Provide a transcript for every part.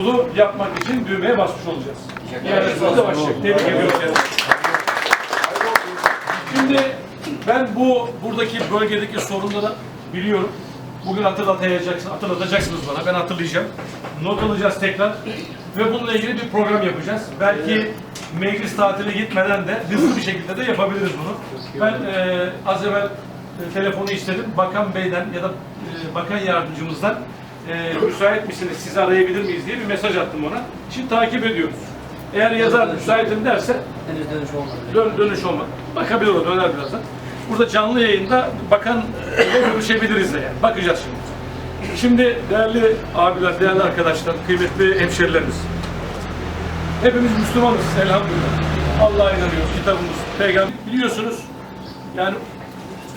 Bunu yapmak için düğmeye basmış olacağız. Da başlayacak. Tebrik kendisini. Şimdi ben bu buradaki bölgedeki sorunları biliyorum. Bugün hatırlatacaksınız, hatırlatacaksınız bana. Ben hatırlayacağım. Not alacağız tekrar. Ve bununla ilgili bir program yapacağız. Belki meclis tatili gitmeden de hızlı bir şekilde de yapabiliriz bunu. Ben e, az evvel e, telefonu istedim. Bakan Bey'den ya da e, bakan yardımcımızdan e, müsait misiniz, sizi arayabilir miyiz diye bir mesaj attım ona. Şimdi takip ediyoruz. Eğer yazar müsaitim derse Henüz dönüş olmadı. Dön, dönüş olmadı. Bakabilir o döner birazdan. Burada canlı yayında bakan görüşebiliriz de yani. Bakacağız şimdi. Şimdi değerli abiler, değerli arkadaşlar, kıymetli hemşerilerimiz. Hepimiz Müslümanız elhamdülillah. Allah'a inanıyoruz, kitabımız, peygamber. Biliyorsunuz yani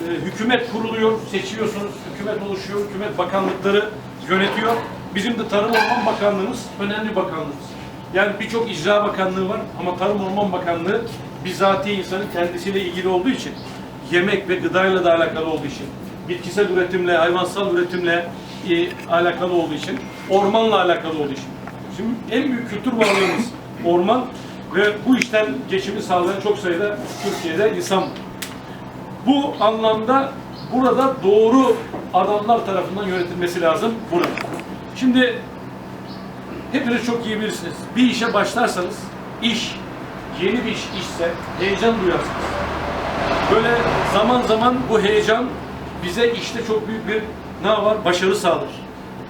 e, hükümet kuruluyor, seçiyorsunuz, hükümet oluşuyor, hükümet bakanlıkları yönetiyor. Bizim de Tarım Orman Bakanlığımız önemli bakanlığımız. Yani birçok icra bakanlığı var ama Tarım Orman Bakanlığı bizatihi insanın kendisiyle ilgili olduğu için, yemek ve gıdayla da alakalı olduğu için, bitkisel üretimle, hayvansal üretimle e, alakalı olduğu için, ormanla alakalı olduğu için. Şimdi en büyük kültür varlığımız orman ve bu işten geçimi sağlayan çok sayıda Türkiye'de insan var. Bu anlamda burada doğru adamlar tarafından yönetilmesi lazım burada. Şimdi hepiniz çok iyi bilirsiniz. Bir işe başlarsanız iş yeni bir iş işse heyecan duyarsınız. Böyle zaman zaman bu heyecan bize işte çok büyük bir ne var? Başarı sağlar.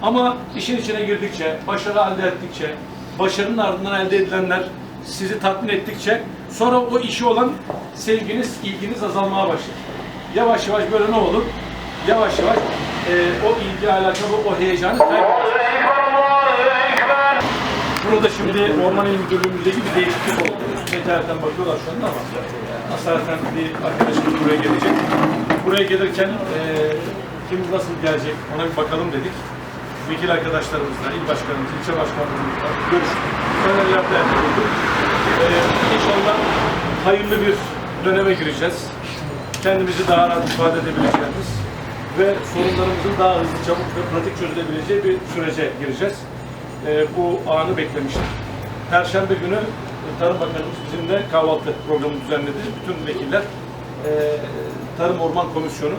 Ama işin içine girdikçe, başarı elde ettikçe, başarının ardından elde edilenler sizi tatmin ettikçe sonra o işi olan sevginiz, ilginiz azalmaya başlar. Yavaş yavaş böyle ne olur? Yavaş yavaş e, o ilgi alakalı o heyecanı kaybedersiniz. Burada şimdi Orman İl Müdürlüğümüzdeki bir değişiklik oldu. İnternetten bakıyorlar şu anda ama asaleten bir arkadaşımız buraya gelecek. Buraya gelirken eee kim nasıl gelecek ona bir bakalım dedik. Vekil arkadaşlarımızla, il başkanımız, ilçe başkanımızla görüştük. Önerilerde yapıldı. Eee inşallah hayırlı bir döneme gireceğiz. Kendimizi daha rahat ifade edebileceğimiz ve sorunlarımızın daha hızlı, çabuk ve pratik çözülebileceği bir sürece gireceğiz e, bu anı beklemiştik. Perşembe günü e, Tarım Bakanımız bizimle kahvaltı programı düzenledi. Bütün vekiller e, Tarım Orman Komisyonu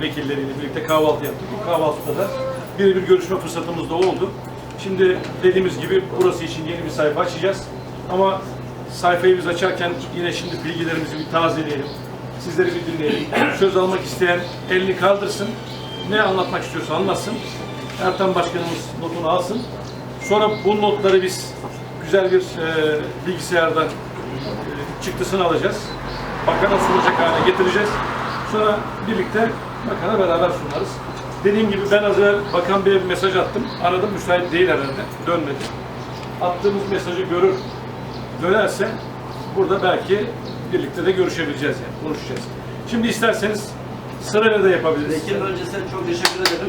vekilleriyle birlikte kahvaltı yaptık. Bu kahvaltıda da birebir görüşme fırsatımız da oldu. Şimdi dediğimiz gibi burası için yeni bir sayfa açacağız. Ama sayfayı biz açarken yine şimdi bilgilerimizi bir tazeleyelim. Sizleri bir dinleyelim. Söz almak isteyen elini kaldırsın. Ne anlatmak istiyorsa anlatsın. Ertan Başkanımız notunu alsın. Sonra bu notları biz güzel bir e, bilgisayardan e, çıktısını alacağız. Bakana sunacak hale getireceğiz. Sonra birlikte bakana beraber sunarız. Dediğim gibi ben az evvel Bakan bir mesaj attım. Aradım müsait değil herhalde. Dönmedi. Attığımız mesajı görür. Dönerse burada belki birlikte de görüşebileceğiz yani. Konuşacağız. Şimdi isterseniz sırayla da yapabiliriz. Vekilim öncesinde çok teşekkür ederim.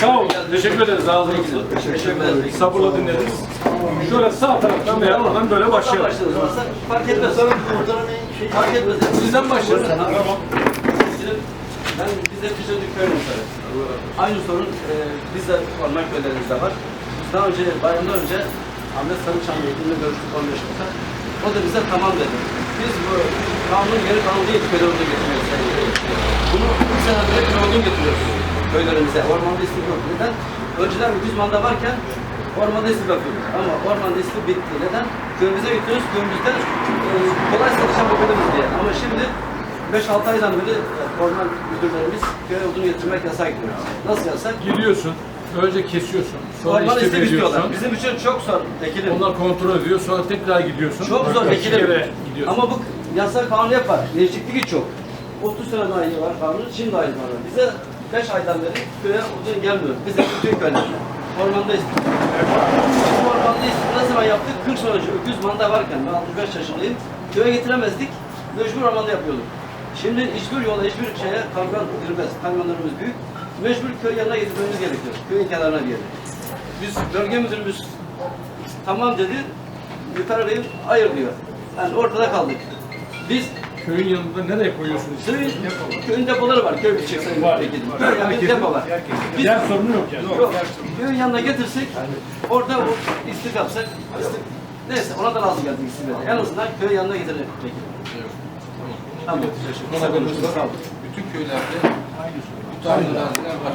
Sağ olun. Teşekkür ederiz. Ağzınıza sağlık. Teşekkür ederim. Sabırla dinlediniz. Şöyle sağ taraftan veya oradan böyle başlayalım. Başladınız. Fark etmez. Fark etmez. Sizden başlayalım. Tamam. Ben biz de Füzyonlu köy muhtarı. Aynı sorun e, biz de orman köylerimizde var. Daha önce, bayramdan önce Ahmet Sarıçam Vekili'yle görüştük 15 Mart'ta. O da bize tamam dedi. Biz bu kanunun geri kanunu değil olduğu getiriyoruz. Bunu bir senedir hep kanun getiriyoruz köylerimize. Ormanda istif yok. Neden? Önceden biz manda varken ormanda istif yapıyorduk. Ama ormanda istif bitti. Neden? Köyümüze gidiyoruz. Köyümüzde e, kolay satış yapabiliriz diye. Ama şimdi 5-6 aydan beri e, orman müdürlerimiz köy odunu getirmek yasak diyor. Nasıl yasak? Gidiyorsun. Önce kesiyorsun. Sonra Orman işte istif istiyorlar. veriyorsun. Bizim için çok zor vekilim. Onlar kontrol ediyor. Sonra tekrar gidiyorsun. Çok zor Başka vekilim. yere gidiyorsun. Ama bu yasal kanun yapar. Değişikliği çok. 30 sene daha iyi var kanun, şimdi iyi var. Bize 5 aydan beri köye odun gelmiyor. Biz de bütün köylerinde. Ormanda istiyoruz. Biz ormanda istiyoruz. Ne zaman yaptık? 40 sene önce öküz manda varken, ben 65 yaşındayım. Köye getiremezdik. Mecbur ormanda yapıyorduk. Şimdi hiçbir yola, hiçbir şeye kamyon girmez. Kamyonlarımız büyük. Mecbur köy yanına getirmemiz gerekiyor. Köyün kenarına bir yere. Biz bölge müdürümüz tamam dedi. Müferreyim hayır diyor. Yani ortada kaldık. Biz köyün yanında nereye koyuyorsunuz? Tabii köyün depoları var. Köy bitecek sayın Var. Yani bir depo var. Biz Yer sorunu yok yani. Yok. Köyün yanına getirsek, orada o istik yapsak, istik, neyse ona da razı geldik istikleri. En azından köyün yanına getirelim. Tamam. Ona. Bütün köylerde bu tarz araziler var.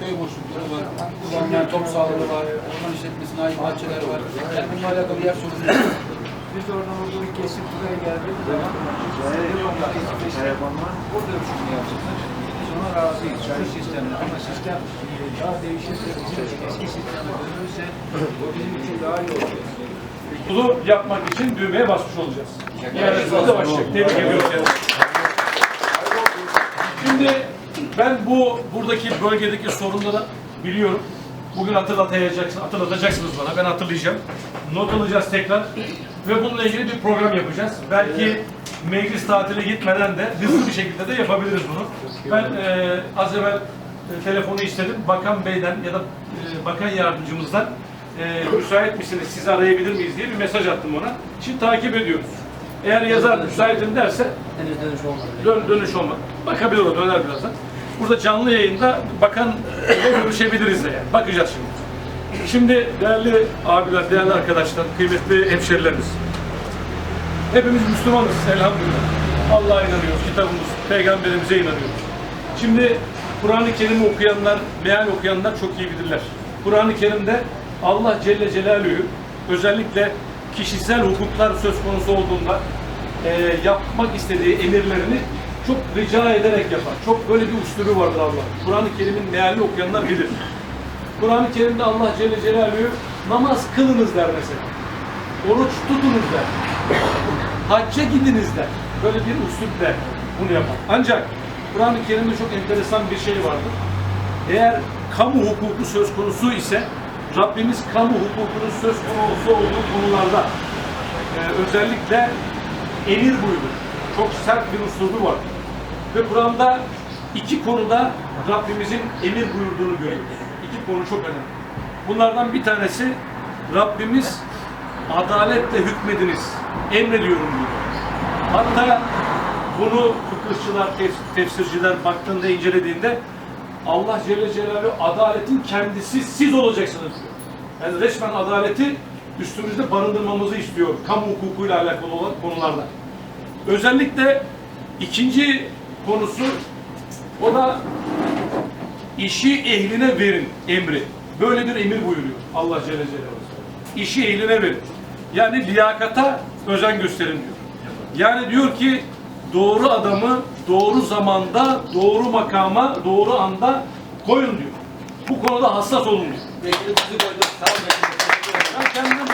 Köy boşlukları var. Kullanılan top sahaları var. Orman işletmesine ait bahçeler var. Yani bununla alakalı yer sorunu yok. Biz oradan orada bir kesip buraya geldiğimiz zaman burada üçünü yapacaklar. Biz ona razıyız. Şu sistemle ama sistem daha değişirse, eski sisteme dönülürse o bizim için daha iyi olacak. Bunu yapmak için düğmeye basmış olacağız. Yani de başlayacak. Tebrik ediyoruz. yani. Şimdi ben bu buradaki bölgedeki sorunları biliyorum. Bugün hatırlatacaksınız, hatırlatacaksınız bana. Ben hatırlayacağım. Not alacağız tekrar. Ve bununla ilgili bir program yapacağız. Belki meclis tatile gitmeden de hızlı bir şekilde de yapabiliriz bunu. Ben e, az evvel e, telefonu istedim. Bakan Bey'den ya da e, bakan yardımcımızdan e, müsait misiniz, sizi arayabilir miyiz diye bir mesaj attım ona. Şimdi takip ediyoruz. Eğer yazar müsaitim derse Henüz dönüş olmadı. Dön, dönüş olmadı. Bakabilir o döner birazdan. Burada canlı yayında bakan görüşebiliriz de yani. Bakacağız şimdi. Şimdi değerli abiler, değerli arkadaşlar, kıymetli hemşerilerimiz. Hepimiz Müslümanız elhamdülillah. Allah'a inanıyoruz, kitabımız, peygamberimize inanıyoruz. Şimdi Kur'an-ı Kerim'i okuyanlar, meal okuyanlar çok iyi bilirler. Kur'an-ı Kerim'de Allah Celle Celaluhu özellikle kişisel hukuklar söz konusu olduğunda e, yapmak istediği emirlerini çok rica ederek yapar. Çok böyle bir üslubu vardır Allah. Kur'an-ı Kerim'in mealini okuyanlar bilir. Kur'an-ı Kerim'de Allah Celle Celaluhu namaz kılınız der mesela. Oruç tutunuz der. Hacca gidiniz der. Böyle bir üslupla bunu yapar. Ancak Kur'an-ı Kerim'de çok enteresan bir şey vardır. Eğer kamu hukuku söz konusu ise Rabbimiz kamu hukukunun söz konusu olduğu konularda e, özellikle emir buyurur. Çok sert bir usulü var. Ve Kur'an'da iki konuda Rabbimizin emir buyurduğunu görüyoruz. İki konu çok önemli. Bunlardan bir tanesi Rabbimiz adaletle hükmediniz. Emrediyorum diyor. Hatta bunu fıkıhçılar, tef- tefsirciler baktığında, incelediğinde Allah Celle Celaluhu adaletin kendisi siz olacaksınız diyor. Yani resmen adaleti üstümüzde barındırmamızı istiyor. Kamu hukukuyla alakalı olan konularda. Özellikle ikinci konusu o da işi ehline verin emri. Böyle bir emir buyuruyor Allah Celle Celaluhu. İşi ehline verin. Yani liyakata özen gösterin diyor. Yani diyor ki doğru adamı doğru zamanda, doğru makama, doğru anda koyun diyor. Bu konuda hassas olun diyor. Vekilim sizi koyduk. Sağ. Ben kendimden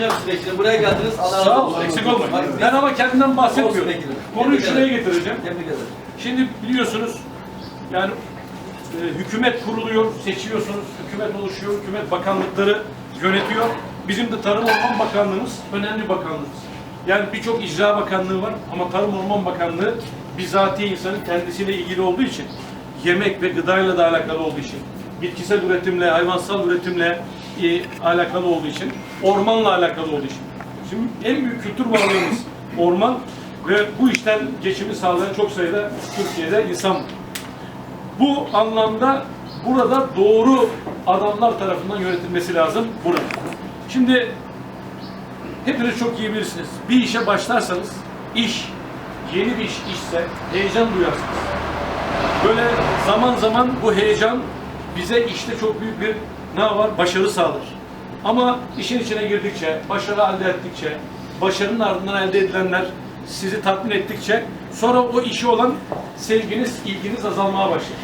sizi vekilim. Buraya geldiniz. Allah razı olsun. ol, eksik olmayın. Ben ama kendimden bahsetmiyorum. Konuyu şuraya getireceğim. Şimdi biliyorsunuz yani e, hükümet kuruluyor, seçiyorsunuz, hükümet oluşuyor, hükümet bakanlıkları yönetiyor. Bizim de Tarım Orman Bakanlığımız önemli bakanlığımız. Yani birçok icra bakanlığı var ama Tarım Orman Bakanlığı bizatihi insanın kendisiyle ilgili olduğu için, yemek ve gıdayla da alakalı olduğu için, bitkisel üretimle, hayvansal üretimle e, alakalı olduğu için, ormanla alakalı olduğu için. Şimdi en büyük kültür varlığımız orman ve bu işten geçimi sağlayan çok sayıda Türkiye'de insan var. Bu anlamda burada doğru adamlar tarafından yönetilmesi lazım burada. Şimdi hepiniz çok iyi bilirsiniz. Bir işe başlarsanız iş yeni bir iş işse heyecan duyarsınız. Böyle zaman zaman bu heyecan bize işte çok büyük bir ne var? Başarı sağlar. Ama işin içine girdikçe, başarı elde ettikçe, başarının ardından elde edilenler sizi tatmin ettikçe sonra o işi olan sevginiz, ilginiz azalmaya başlar.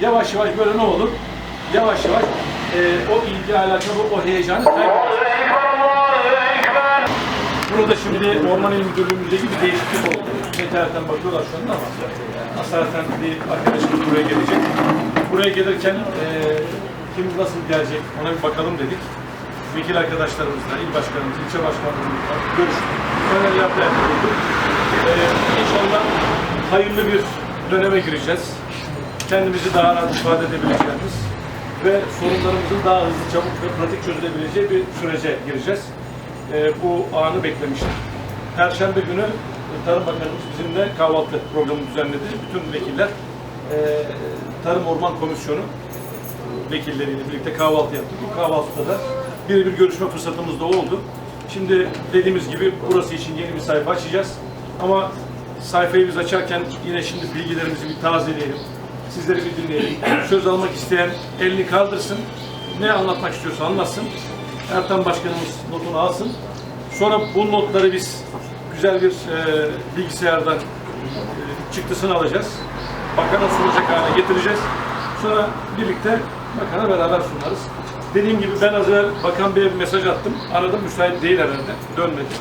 Yavaş yavaş böyle ne olur? Yavaş yavaş e, o ilgi alakalı o heyecanı kaybedersiniz. Burada şimdi Orman İl Müdürlüğümüzdeki bir değişiklik oldu. İnternetten bakıyorlar şu anda ama asaleten bir arkadaşımız buraya gelecek. Buraya gelirken e, kim nasıl gelecek ona bir bakalım dedik. Vekil arkadaşlarımızla, il başkanımız, ilçe başkanımızla görüştük. Öneriler yapıldı. E, inşallah hayırlı bir döneme gireceğiz. Kendimizi daha rahat ifade edebileceğimiz ve sorunlarımızın daha hızlı, çabuk ve pratik çözülebileceği bir sürece gireceğiz. E, bu anı beklemiştik. Perşembe günü Tarım Bakanımız bizimle kahvaltı programı düzenledi. Bütün vekiller e, Tarım Orman Komisyonu vekilleriyle birlikte kahvaltı yaptık. Bu kahvaltıda da birebir görüşme fırsatımız da oldu. Şimdi dediğimiz gibi burası için yeni bir sayfa açacağız. Ama sayfayı biz açarken yine şimdi bilgilerimizi bir tazeleyelim. Sizleri bir dinleyelim. Söz almak isteyen elini kaldırsın. Ne anlatmak istiyorsa anlatsın. Ertan Başkanımız notunu alsın. Sonra bu notları biz güzel bir e, bilgisayardan e, çıktısını alacağız. Bakana sunacak hale getireceğiz. Sonra birlikte bakana beraber sunarız. Dediğim gibi ben az evvel Bakan Bey'e bir mesaj attım. Arada müsait değil herhalde. Dönmedi.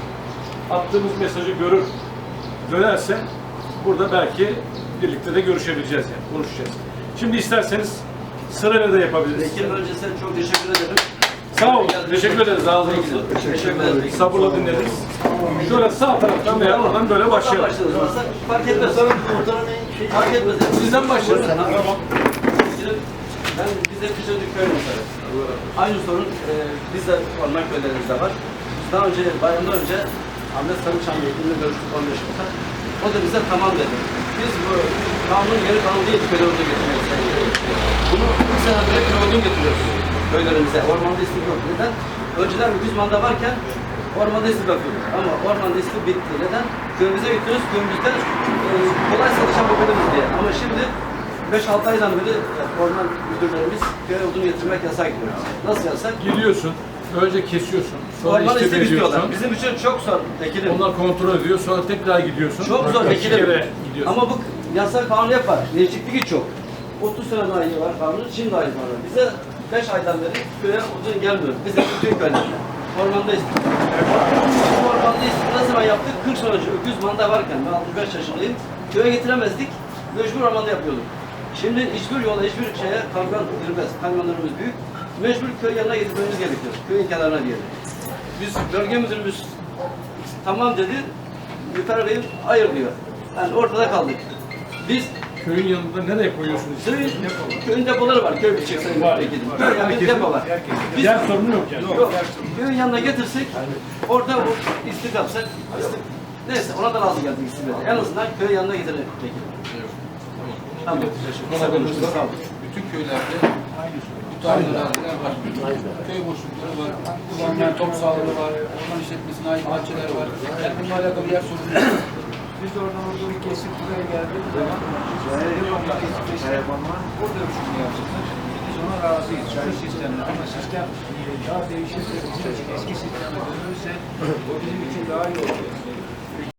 Attığımız mesajı görür. Dönerse burada belki birlikte de görüşebileceğiz yani. Konuşacağız. Şimdi isterseniz sırayla da yapabiliriz. Vekilim öncesinde çok teşekkür ederim. Sağ olun. Teşekkür ederiz. Ağzınıza sağlık. Teşekkür ederim. Sabırla dinlediniz. Şöyle sağ taraftan veya oradan böyle başlayalım. Başlayalım. Fark etmez. Fark etmez. Sizden başlayalım. Tamam. Ben biz de Kışladık köy muhtarı. Aynı sorun e, biz de orman köylerimizde var. Biz daha önce, bayramdan önce Ahmet Sarıçam yetkiliyle görüştük 15 Mart'ta. O da bize tamam dedi. Biz bu kanunun geri kanun değil, köy ordunu getirmek istiyoruz. Bunu bir sene bile köy getiriyoruz köylerimize. Ormanda istif yok. Neden? Önceden Güzman'da varken ormanda istif yapıyorduk. Ama ormanda istif bitti. Neden? Köyümüze gidiyoruz, köyümüzden e, kolay satış yapabiliriz diye. Ama şimdi 5-6 aydan beri orman müdürlerimiz köye odun getirmek yasak diyor. Nasıl yasak? Gidiyorsun. Önce kesiyorsun. Sonra Orman işte istiyorlar. veriyorsun. Bizim için çok zor vekilim. Onlar kontrol ediyor. Sonra tekrar gidiyorsun. Çok zor kere gidiyorsun. Ama bu yasal kanun yapar. Değişikliği çok. 30 sene daha iyi var kanun, şimdi iyi var. Bize 5 aydan beri köye odun gelmiyor. Bizim bütün köylerinde. Ormanda istif. Ormanda istif ne zaman yaptık? 40 sene önce öküz manda varken ben 65 yaşındayım. Köye getiremezdik. Mecbur ormanda yapıyorduk. Şimdi hiçbir yola, hiçbir şeye kamyon girmez. Kamyonlarımız büyük. Mecbur köy yanına getirmemiz gerekiyor. Köyün kenarına diyelim. Biz bölge müdürümüz tamam dedi. Müper Bey'im hayır diyor. Yani ortada kaldık. Biz Köyün yanında nereye koyuyorsunuz? köyün, köyün depoları var. Köy bitecek sayın Var. Köy bir depo var. Biz Yer sorunu yok yani. yok. Köyün yanına getirsek orada o istif yapsak istif, neyse ona da razı geldik istiflere. En azından köy yanına getirelim. Tamam. Kanalımızda bütün köylerde bu tarz araziler var. Köy boşlukları var. Kullanmayan top sahaları var. Orman işletmesine ait bahçeler var. Yani bununla alakalı yer sorunu yok. Biz de oradan orada bir kesip buraya geldik. Zaman yapalım, kesip yapalım. Burada üçünü yapacaklar. Biz ona razıyız. Şu sistemle ama sistem daha değişirse, eski sisteme dönülürse o bizim için daha iyi olacak.